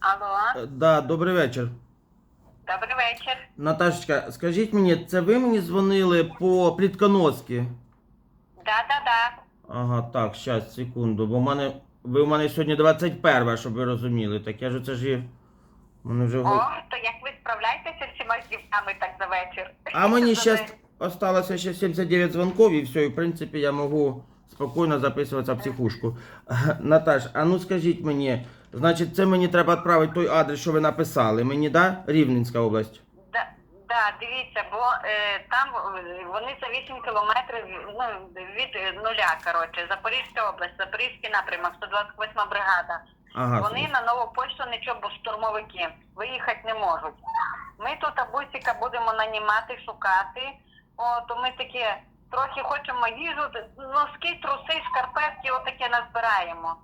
Алло, Е, Да, добрий вечір. добрий вечір. Наташечка, скажіть мені, це ви мені дзвонили по плітконоски? Да-да-да. Ага, так, щас, секунду, бо в мене. Ви в мене сьогодні 21, щоб ви розуміли. Так я ж це ж. Мене вже... О, то як ви справляєтеся з всіма дівчатами так за вечір? А мені За зараз день. осталося ще 79 дзвонків і все, і в принципі я можу спокійно записуватися в психушку. Наташ, а ну скажіть мені, значить, це мені треба відправити той адрес, що ви написали. Мені, да? Рівненська область. Да, да, дивіться, бо е, там е, вони за 8 кілометрів ну, від нуля, коротше, Запорізька область, Запорізький напрямок, 128 бригада. Ага. Вони на нову почту нічого, бо штурмовики виїхати не можуть. Ми тут бусика будемо нанімати, шукати. О, то ми таке трохи хочемо їжу, носки, труси, шкарпетки, отаке назбираємо.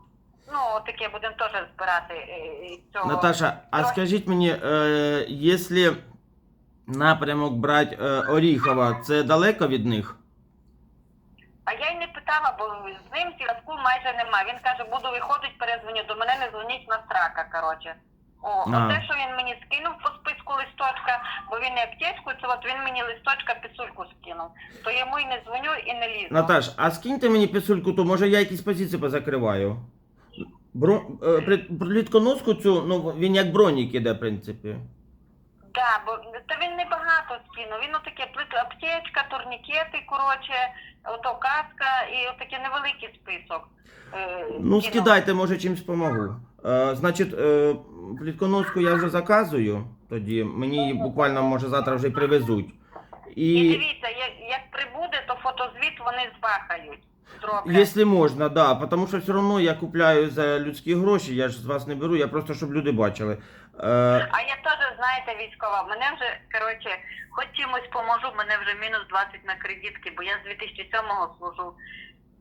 Ну, отаке будемо теж збирати е, цього. Наташа, а скажіть мені, е, якщо напрямок брати е, Оріхова, це далеко від них? А я й не питала, бо з ним зв'язку майже нема. Він каже, буду виходити, перезвоню. До мене не дзвоніть на страка, коротше. О, А. оте, що він мені скинув по списку листочка, бо він не аптечку, це от він мені листочка писульку скинув. То йому й не дзвоню і не лізу. Наташ, а скиньте мені писульку, то може я якісь позиції позакриваю. Бро... е, при- Плітконоску цю, ну він як бронік іде, в принципі. Да, бо та він не багато скинув. Він отаке плит аптечка, турнікети, коротше, ото каска і отакий невеликий список. е, Ну, скинув. скидайте, може чимось помогу. Е, значить, е, плітконоску я вже заказую тоді. Мені її буквально може завтра вже привезуть. І І дивіться, як, як прибуде, то фотозвіт вони збахають. Зроблять. якщо можна, да, тому що все одно я купляю за людські гроші, я ж з вас не беру, я просто щоб люди бачили. Е, А я теж, знаєте, військова. Мене вже, коротше, хоч чимось поможу, мене вже мінус 20 на кредитки, бо я з 2007-го служу.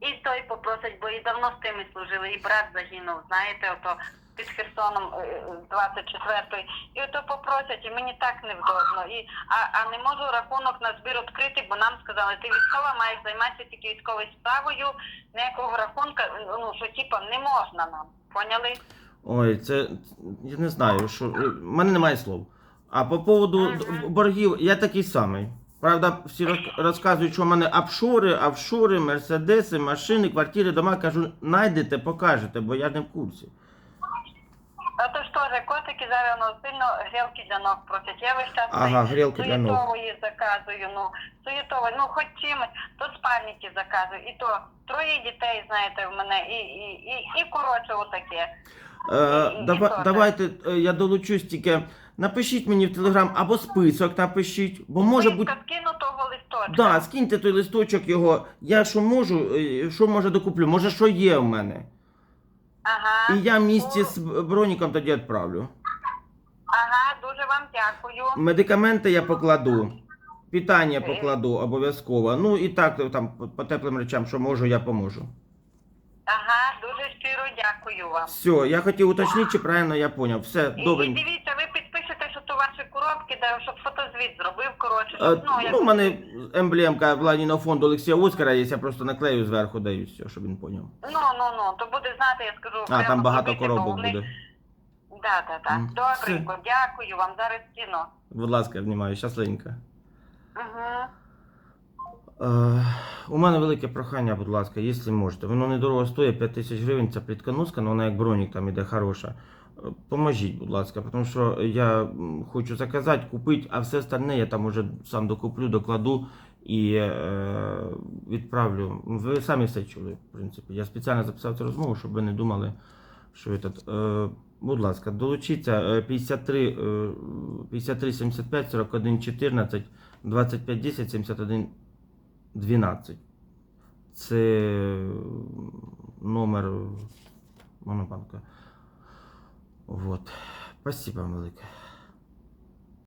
І той попросить, бо і давно з тими служили, і брат загинув, знаєте, ото під Херсоном е, 24-й. І ото попросять, і мені так невдобно. І, а, а не можу рахунок на збір відкрити, бо нам сказали, ти військова маєш займатися тільки військовою справою, ніякого рахунка, ну що типа не можна нам. Поняли? Ой, це я не знаю, що в мене немає слов. А по поводу Ага. боргів, я такий самий. Правда, всі розказують, що в мене офшори, офшори, мерседеси, машини, квартири, дома. Кажу, найдете, покажете, бо я не в курсі. А то ж теж котики зараз ну, сильно грілки для ног просять. Я весь час Ага, грілки для ног. суєтової заказую, ну, суєтової, ну хоч чимось, то спальники заказую, і то троє дітей, знаєте, в мене, і, і, і, і коротше отаке. Е, І- і дава, так. давайте е, я долучусь тільки. Напишіть мені в телеграм або список напишіть, бо може бути. Списка скину того листочка. Да, скиньте той листочок його. Я що можу, е, що може докуплю, може що є в мене. Ага. І я в місті Ну, з броніком тоді відправлю. Ага, дуже вам дякую. Медикаменти я покладу, питання покладу обов'язково. Ну і так там по- по теплим речам, що можу, я поможу. Ага, дуже щиро дякую вам. Все, я хотів уточнити, чи правильно я поняв. Все, І, і добре. дивіться, ви підпишете, що то да, щоб фотозвіт зробив, коротше, щоб, ну, як... Ну, у мене емблемка благодійного фонду Олексія Оскара є, я просто наклею зверху даю все, щоб він поняв. Ну, ну, ну, то буде знати, я скажу. А, там багато зробити, коробок буде. Да, да. М, Добренько, дякую вам, зараз кіно. Будь ласка, внімаю, щасливенько. Угу. Е, у мене велике прохання, будь ласка, якщо можете. Воно недорого стоїть 5 тисяч гривень, ця плітконоска, але вона як бронік там іде хороша. Поможіть, будь ласка, тому що я хочу заказати, купити, а все остальне я там уже сам докуплю, докладу і е, відправлю. Ви самі все чули, в принципі. Я спеціально записав цю розмову, щоб ви не думали, що ви тут. Е, будь ласка, долучіться е, 53, е, 53 75 41 14 25 10 71 12. Це номер Монобанка. Вот. Спасибо вам велике.